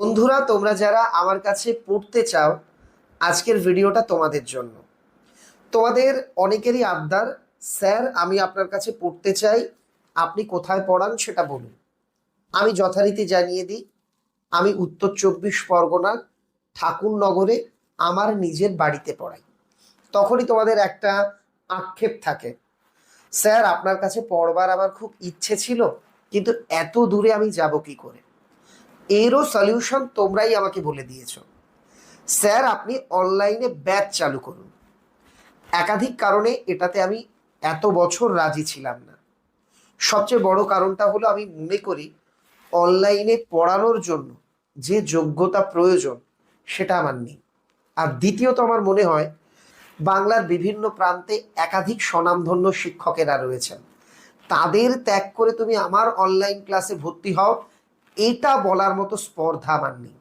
বন্ধুরা, তোমরা যারা আমার কাছে পড়তে চাও, আজকের ভিডিওটা তোমাদের জন্য। তোমাদের অনেকেরই আবদার, স্যার, আমি আপনার কাছে পড়তে চাই, আপনি কোথায় পড়ান সেটা বলুন। আমি যথারীতি জানিয়ে দিই, আমি উত্তর চব্বিশ পরগনার ঠাকুরনগরে আমার নিজের বাড়িতে পড়াই। তখনই তোমাদের একটা আক্ষেপ থাকে, স্যার, আপনার কাছে পড়বার আমার খুব ইচ্ছে ছিল, কিন্তু এত দূরে আমি যাব কি করে? এরও সলিউশন তোমরাই আমাকে বলে দিয়েছ। স্যার, আপনি অনলাইনে ব্যাচ চালু করুন। একাধিক কারণে এটাতে আমি এত বছর রাজি ছিলাম না। সবচেয়ে বড় কারণটা হলো আমি মনে করি অনলাইনে পড়ানোর জন্য যে যোগ্যতা প্রয়োজন, সেটা আমার নেই। আর দ্বিতীয়ত আমার মনে হয়, বাংলার বিভিন্ন প্রান্তে একাধিক স্বনামধন্য শিক্ষকেরা রয়েছেন। তাদের ত্যাগ করে তুমি আমার অনলাইন ক্লাসে ভর্তি হও এটা বলার মতো স্পর্ধা আমার নেই।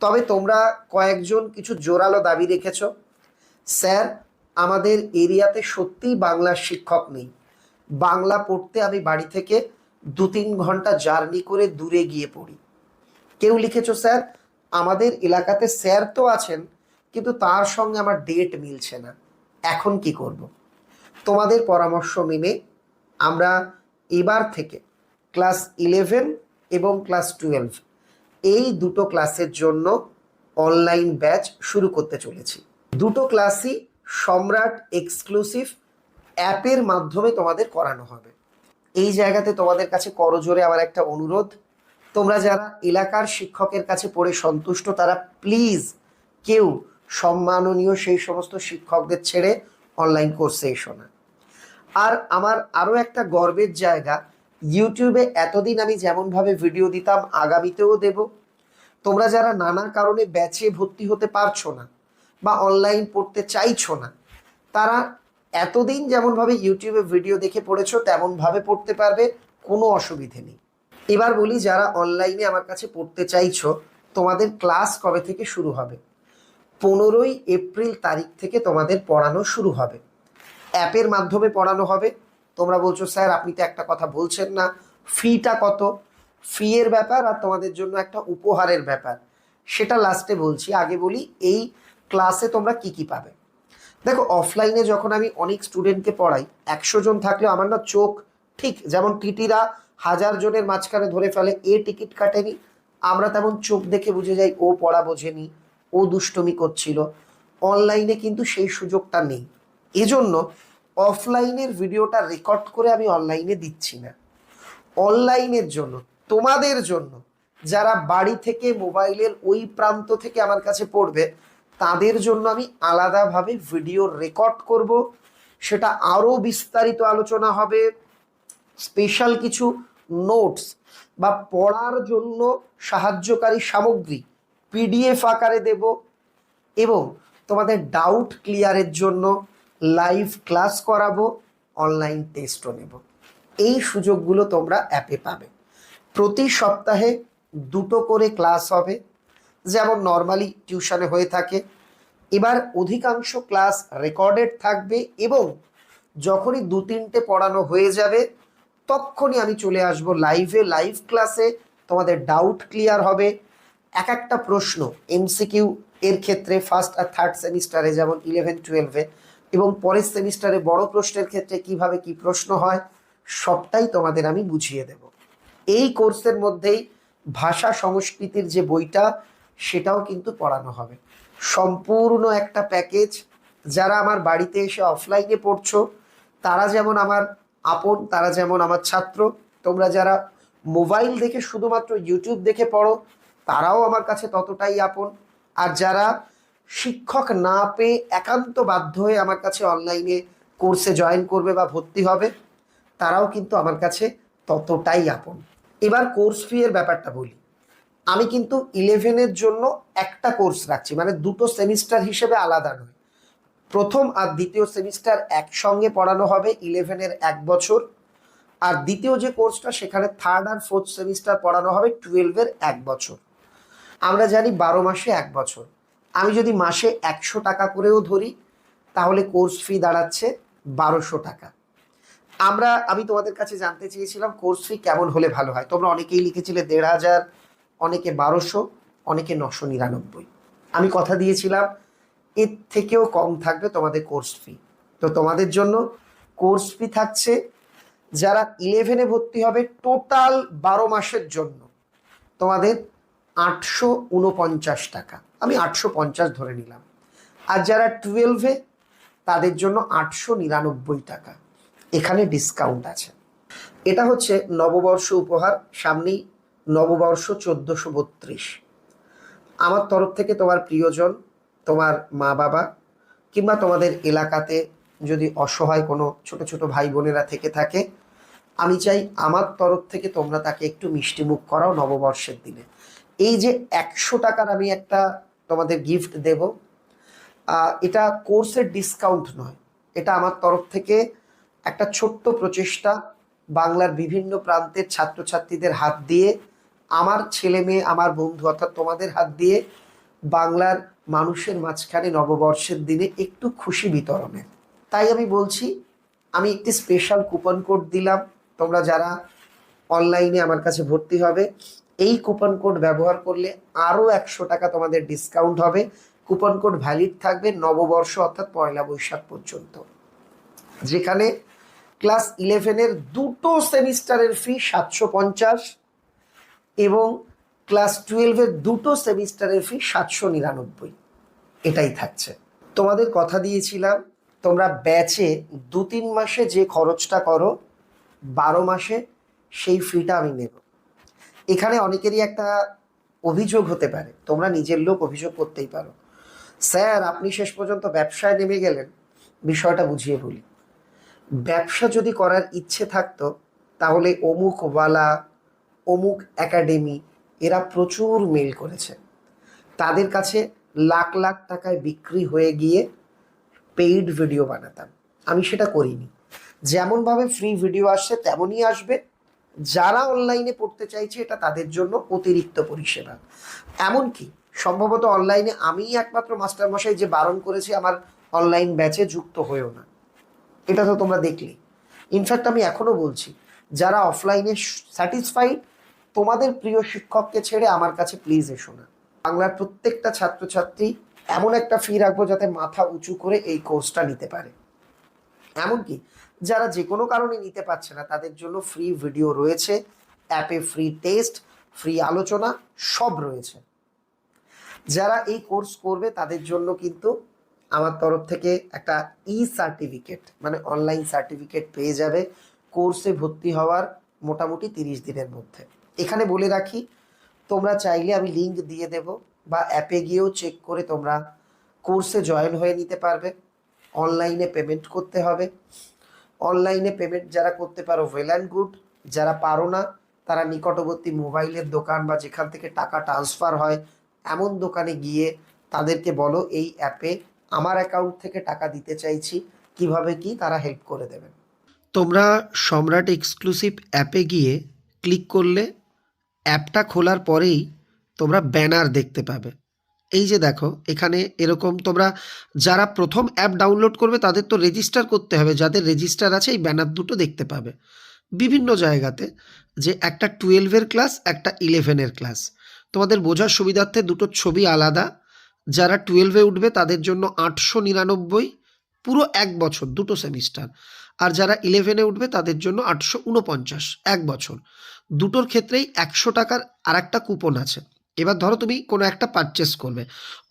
তবে তোমরা কয়েকজন কিছু জোরালো দাবি রেখেছ। স্যার, আমাদের এরিয়াতে সত্যিই বাংলার শিক্ষক নেই। বাংলা পড়তে আমি বাড়ি থেকে দু তিন ঘণ্টা জার্নি করে দূরে গিয়ে পড়ি। কেউ লিখেছো, স্যার, আমাদের এলাকাতে স্যার তো আছেন, কিন্তু তার সঙ্গে আমার ডেট মিলছে না। এখন কি করব? তোমাদের পরামর্শ মেনে আমরা এবার থেকে ক্লাস ইলেভেন এবং ক্লাস টুয়েলভ। এই দুটো ক্লাসের জন্য অনলাইন ব্যাচ শুরু করতে চলেছি। দুটো ক্লাসই সম্রাট এক্সক্লুসিভ অ্যাপের মাধ্যমে তোমাদের করানো হবে। এই জায়গাতে তোমাদের কাছে করজোরে আমার একটা অনুরোধ। তোমরা যারা এলাকার শিক্ষকের কাছে পড়ে সন্তুষ্ট, তারা প্লিজ কেউ সম্মাননীয় সেই সমস্ত শিক্ষকদের ছেড়ে অনলাইন কোর্সে এসো না। আর আমার আরও একটা গর্বের জায়গা ইউটিউবে এতদিন আমি যেমনভাবে ভিডিও দিতাম, আগামীতেও দেব। তোমরা যারা নানা কারণে ব্যাচে ভর্তি হতে পারছ না বা অনলাইন পড়তে চাইছো না, তারা এতদিন যেমনভাবে ইউটিউবে ভিডিও দেখে পড়েছো, তেমনভাবে পড়তে পারবে, কোনো অসুবিধে নেই। এবার বলি, যারা অনলাইনে আমার কাছে পড়তে চাইছো, তোমাদের ক্লাস কবে থেকে শুরু হবে? পনেরোই এপ্রিল তারিখ থেকে তোমাদের পড়ানো শুরু হবে। অ্যাপের মাধ্যমে পড়ানো হবে। তোমরা বলছো, স্যার, আপনি তো একটা কথা বলছেন না। ফিটা কত? ফি এর ব্যাপার আর তোমাদের জন্য একটা উপহারের ব্যাপার। সেটা লাস্টে বলছি। আগে বলি, এই ক্লাসে তোমরা কি কি পাবে? দেখো, অফলাইনে যখন আমি অনেক স্টুডেন্টকে পড়াই, একশো জন থাকলে আমার না চোখ ঠিক, যেমন টিটিরা হাজার জনের মাঝখানে ধরে ফেলে, এ টিকিট কাটেনি। আমরা তেমন চোখ দেখে বুঝে যাই, ও পড়া বোঝেনি, ও দুষ্টমি করছিল। অনলাইনে কিন্তু সেই সুযোগটা নেই। এজন্য অফলাইনের ভিডিওটা রেকর্ড করে আমি অনলাইনে দিচ্ছি না। অনলাইনের জন্য, তোমাদের জন্য। যারা বাড়ি থেকে মোবাইলের ওই প্রান্ত থেকে আমার কাছে পড়বে, তাদের জন্য আমি আলাদাভাবে ভিডিও রেকর্ড করব। সেটা আরও বিস্তারিত আলোচনা হবে স্পেশাল কিছু নোটস বা পড়ার জন্য সাহায্যকারী সামগ্রী পিডিএফ আকারে দেব এবং তোমাদের ডাউট ক্লিয়ারের জন্য লাইভ ক্লাস করাবো অনলাইন টেস্টও নেব। এই সুযোগগুলো তোমরা অ্যাপে পাবে। প্রতি সপ্তাহে দুটো করে ক্লাস হবে, যেমন নর্মালি টিউশনে হয়ে থাকে। এবার অধিকাংশ ক্লাস রেকর্ডেড থাকবে এবং যখনই দু তিনটে পড়ানো হয়ে যাবে, তখনই আমি চলে আসব লাইভে লাইভ ক্লাসে তোমাদের ডাউট ক্লিয়ার হবে। এক একটা প্রশ্ন এমসিকিউ এর ক্ষেত্রে ফার্স্ট আর থার্ড সেমিস্টারে যেমন ইলেভেন টুয়েলভে এবং পরের সেমিস্টারে বড় প্রশ্নের ক্ষেত্রে কীভাবে কি প্রশ্ন হয়, সবটাই তোমাদের আমি বুঝিয়ে দেব। এই কোর্সের মধ্যেই ভাষা সংস্কৃতির যে বইটা, সেটাও কিন্তু পড়ানো হবে। সম্পূর্ণ একটা প্যাকেজ। যারা আমার বাড়িতে এসে অফলাইনে পড়ছো, তারা যেমন আমার আপন, তারা যেমন আমার ছাত্র, তোমরা যারা মোবাইল দেখে শুধুমাত্র ইউটিউব দেখে পড়ো, তারাও আমার কাছে ততটাই আপন। আর যারা শিক্ষক না পেয়ে একান্ত বাধ্য হয়ে আমার কাছে অনলাইনে কোর্সে জয়েন করবে বা ভর্তি হবে, তারাও কিন্তু আমার কাছে ততটাই আপন। এবার কোর্স ফি এর ব্যাপারটা বলি। আমি কিন্তু ইলেভেনের জন্য একটা কোর্স রাখছি মানে দুটো সেমিস্টার হিসেবে আলাদা নয়। প্রথম আর দ্বিতীয় সেমিস্টার একসঙ্গে পড়ানো হবে ইলেভেনের এক বছর, আর দ্বিতীয় যে কোর্সটা সেখানে থার্ড আর ফোর্থ সেমিস্টার পড়ানো হবে টুয়েলভের এক বছর। আমরা জানি বারো মাসে এক বছর। আমি যদি মাসে একশো টাকা করেও ধরি তাহলে কোর্স ফি দাঁড়াচ্ছে বারোশো টাকা। আমরা আমি তোমাদের কাছে জানতে চেয়েছিলাম কোর্স ফি কেমন হলে ভালো হয়। তোমরা অনেকেই লিখেছিলে দেড় হাজার অনেকে বারোশো অনেকে নশো নিরানব্বই। আমি কথা দিয়েছিলাম এর থেকেও কম থাকবে তোমাদের কোর্স ফি তো তোমাদের জন্য কোর্স ফি থাকছে যারা ইলেভেনে ভর্তি হবে টোটাল বারো মাসের জন্য। তোমাদের আটশো উনপঞ্চাশ টাকা। আমি আটশো পঞ্চাশ ধরে নিলাম। আর যারা টুয়েলভে তাদের জন্য আটশো নিরানব্বই টাকা। এখানে ডিসকাউন্ট আছে। এটা হচ্ছে নববর্ষ উপহার, সামনেই নববর্ষ চোদ্দোশো বত্রিশ। আমার তরফ থেকে তোমার প্রিয়জন, তোমার মা বাবা কিংবা তোমাদের এলাকাতে যদি অসহায় কোনো ছোট ছোট ভাই বোনেরা থেকে থাকে, আমি চাই আমার তরফ থেকে তোমরা তাকে একটু মিষ্টি মুখ করাও নববর্ষের দিনে। এই যে একশো টাকার আমি একটা তোমাদের গিফট দেব। এটা কোর্সের ডিসকাউন্ট নয়। এটা আমার তরফ থেকে একটা ছোট্ট প্রচেষ্টা বাংলার বিভিন্ন প্রান্তের ছাত্রছাত্রীদের হাত দিয়ে, আমার ছেলে মেয়ে, আমার বন্ধু অর্থাৎ তোমাদের হাত দিয়ে বাংলার মানুষের মাঝখানে নববর্ষের দিনে একটু খুশি বিতরণের। তাই আমি বলছি, আমি একটি স্পেশাল কুপন কোড দিলাম। তোমরা যারা অনলাইনে আমার কাছে ভর্তি হবে এই কুপন কোড ব্যবহার করলে আরও একশো টাকা তোমাদের ডিসকাউন্ট হবে। কুপন কোড ভ্যালিড থাকবে নববর্ষ অর্থাৎ পয়লা বৈশাখ পর্যন্ত। যেখানে ক্লাস ইলেভেনের দুটো সেমিস্টারের ফি সাতশো পঞ্চাশ এবং ক্লাস টুয়েলভের দুটো সেমিস্টারের ফি সাতশো নিরানব্বই। এটাই থাকছে। তোমাদের কথা দিয়েছিলাম, তোমরা ব্যাচে দু তিন মাসে যে খরচটা করো, বারো মাসে সেই ফিটা আমি নেব। এখানে অনেকেরই একটা অভিযোগ হতে পারে। তোমরা নিজের লোক অভিযোগ করতেই পারো। স্যার, আপনি শেষ পর্যন্ত ব্যবসায় নেমে গেলেন। বিষয়টা বুঝিয়ে বলি। ব্যবসা যদি করার ইচ্ছে থাকতো, তাহলে অমুক ওয়ালা অমুক একাডেমি, এরা প্রচুর মেল করেছে। তাদের কাছে লাখ লাখ টাকায় বিক্রি হয়ে গিয়ে পেইড ভিডিও বানাতাম। আমি সেটা করিনি। যেমনভাবে ফ্রি ভিডিও আসছে, তেমনই আসবে। যারা অনলাইনে পড়তে চাইছে, এটা তাদের জন্য অতিরিক্ত পরিষেবা। এমনকি সম্ভবত অনলাইনে আমিই একমাত্র মাস্টারমশাই যে বারণ করেছি আমার অনলাইন ব্যাচে যুক্ত হয়েও না। এটা তো তোমরা দেখলে। ইনফ্যাক্ট আমি এখনও বলছি, যারা অফলাইনে স্যাটিসফাইড তোমাদের প্রিয় শিক্ষককে ছেড়ে আমার কাছে প্লিজ এসো না। বাংলার প্রত্যেকটা ছাত্রছাত্রী এমন একটা ফি রাখব যাতে মাথা উঁচু করে এই কোর্সটা নিতে পারে। এমনকি যারা যে কোনো কারণে নিতে পারছে না, তাদের জন্য ফ্রি ভিডিও রয়েছে অ্যাপে ফ্রি টেস্ট ফ্রি আলোচনা, সব রয়েছে। যারা এই কোর্স করবে, তাদের জন্য কিন্তু আমার তরফ থেকে একটা ই সার্টিফিকেট মানে অনলাইন সার্টিফিকেট পেয়ে যাবে কোর্সে ভর্তি হওয়ার মোটামুটি তিরিশ দিনের মধ্যে। এখানে বলে রাখি, তোমরা চাইলে আমি লিঙ্ক দিয়ে দেব বা অ্যাপে গিয়েও চেক করে তোমরা কোর্সে জয়েন হয়ে নিতে পারবে। অনলাইনে পেমেন্ট করতে হবে। অনলাইনে পেমেন্ট যারা করতে পারো ওয়েল অ্যান্ড গুড যারা পারো না, তারা নিকটবর্তী মোবাইলের দোকান বা যেখান থেকে টাকা ট্রান্সফার হয়, এমন দোকানে গিয়ে তাদেরকে বলো, এই অ্যাপে আমার অ্যাকাউন্ট থেকে টাকা দিতে চাইছি। কীভাবে কি তারা হেল্প করে দেবেন তোমরা সম্রাট এক্সক্লুসিভ অ্যাপে গিয়ে ক্লিক করলে অ্যাপটা খোলার পরেই তোমরা ব্যানার দেখতে পাবে। এই যে দেখো, এখানে এরকম তোমরা যারা প্রথম অ্যাপ ডাউনলোড করবে, তাদের তো রেজিস্টার করতে হবে। যাদের রেজিস্টার আছে, এই ব্যানার দুটো দেখতে পাবে। বিভিন্ন জায়গাতে যে একটা টুয়েলভের ক্লাস একটা ইলেভেনের ক্লাস তোমাদের বোঝার সুবিধার্থে দুটো ছবি আলাদা। যারা টুয়েলভে উঠবে, তাদের জন্য আটশো নিরানব্বই পুরো এক বছর, দুটো সেমিস্টার আর যারা ইলেভেনে উঠবে, তাদের জন্য আটশো উনপঞ্চাশ, এক বছর। দুটোর ক্ষেত্রেই একশো টাকার আর একটা কুপন আছে। এবার ধরো তুমি কোনো একটা পারচেস করবে।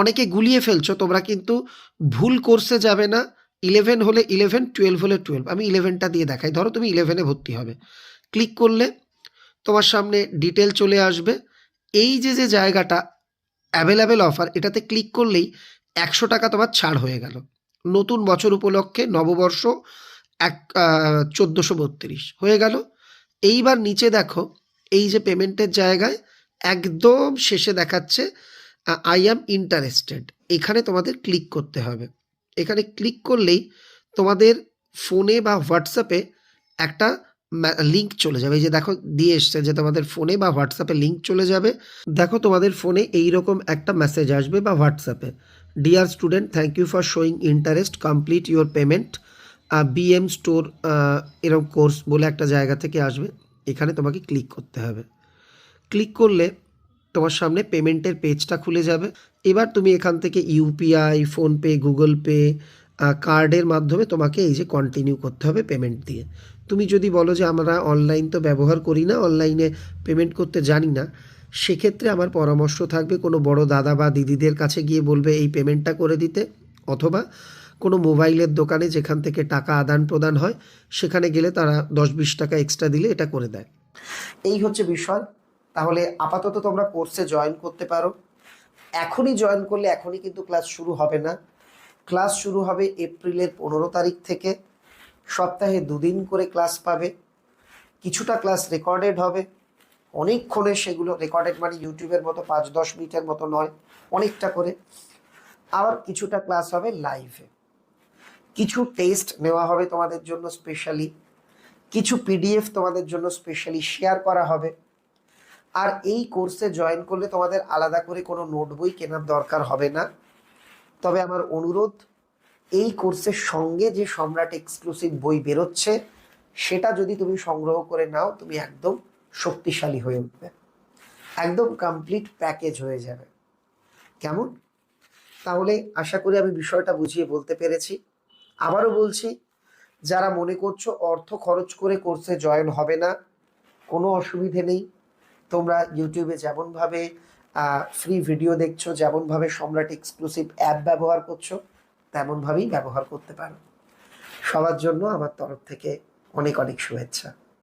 অনেকে গুলিয়ে ফেলছো, তোমরা কিন্তু ভুল কোর্সে যাবে না। ইলেভেন হলে ইলেভেন টুয়েলভ হলে টুয়েলভ আমি ইলেভেনটা দিয়ে দেখাই। ধরো তুমি ইলেভেনে ভর্তি হবে। ক্লিক করলে তোমার সামনে ডিটেল চলে আসবে। এই যে যে জায়গাটা অ্যাভেলেবেল অফার এটাতে ক্লিক করলেই একশো টাকা তোমার ছাড় হয়ে গেল। নতুন বছর উপলক্ষে নববর্ষ এক চোদ্দোশো বত্রিশ হয়ে গেল। এইবার নিচে দেখো, এই যে পেমেন্টের জায়গায় একদম শেষে দেখাচ্ছে আই অ্যাম ইন্টারেস্টেড এখানে তোমাদের ক্লিক করতে হবে। এখানে ক্লিক করলেই তোমাদের ফোনে বা হোয়াটসঅ্যাপে একটা লিঙ্ক চলে যাবে। এই যে দেখো, দিয়ে এসছে যে তোমাদের ফোনে বা হোয়াটসঅ্যাপে লিঙ্ক চলে যাবে। দেখো, তোমাদের ফোনে এই রকম একটা মেসেজ আসবে বা হোয়াটসঅ্যাপে dear student thank you for showing interest complete your payment BM store এরকম কোর্স বলে একটা জায়গা থেকে আসবে। এখানে তোমাকে ক্লিক করতে হবে। ক্লিক করলে তোমার সামনে পেমেন্টের পেজটা খুলে যাবে। এবার তুমি এখান থেকে ইউপিআই ফোনপে গুগল পে কার্ডের মাধ্যমে তোমাকে এই যে কন্টিনিউ করতে হবে পেমেন্ট দিয়ে। তুমি যদি বলো যে আমরা অনলাইন তো ব্যবহার করি না অনলাইনে পেমেন্ট করতে জানি না, সেক্ষেত্রে আমার পরামর্শ থাকবে কোনো বড় দাদা বা দিদিদের কাছে গিয়ে বলবে এই পেমেন্টটা করে দিতে। অথবা কোনো মোবাইলের দোকানে যেখান থেকে টাকা আদান প্রদান হয়, সেখানে গেলে তারা দশ বিশ টাকা এক্সট্রা দিলে এটা করে দেয়। এই হচ্ছে বিষয়। তাহলে আপাতত তোমরা কোর্সে জয়েন করতে পারো। এখনই জয়েন করলে এখনই কিন্তু ক্লাস শুরু হবে না। ক্লাস শুরু হবে এপ্রিলের পনেরো তারিখ থেকে। সপ্তাহে দুদিন করে ক্লাস পাবে। কিছুটা ক্লাস রেকর্ডেড হবে। অনেকক্ষণে সেগুলো রেকর্ডেড মানে ইউটিউবের মতো পাঁচ, দশ মিনিটের মতো নয়, অনেকটা করে। আবার কিছুটা ক্লাস হবে লাইভে কিছু টেস্ট নেওয়া হবে তোমাদের জন্য স্পেশালি কিছু পিডিএফ তোমাদের জন্য স্পেশালি শেয়ার করা হবে। আর এই কোর্সে জয়েন করলে তোমাদের আলাদা করে কোনো নোট বই কেনার দরকার হবে না। তবে আমার অনুরোধ, এই কোর্সের সঙ্গে যে সম্রাট এক্সক্লুসিভ বই বেরোচ্ছে, সেটা যদি তুমি সংগ্রহ করে নাও, তুমি একদম শক্তিশালী হয়ে উঠবে। একদম কমপ্লিট প্যাকেজ হয়ে যাবে। কেমন? তাহলে আশা করি আমি বিষয়টা বুঝিয়ে বলতে পেরেছি। আবারও বলছি, যারা মনে করছ অর্থ খরচ করে কোর্সে জয়েন হবে না, কোনো অসুবিধে নেই। তোমরা ইউটিউবে যেমনভাবে ফ্রি ভিডিও দেখছ, যেমনভাবে সম্রাট এক্সক্লুসিভ অ্যাপ ব্যবহার করছ, তেমনভাবেই ব্যবহার করতে পারো। সবার জন্য আমার তরফ থেকে অনেক অনেক শুভেচ্ছা।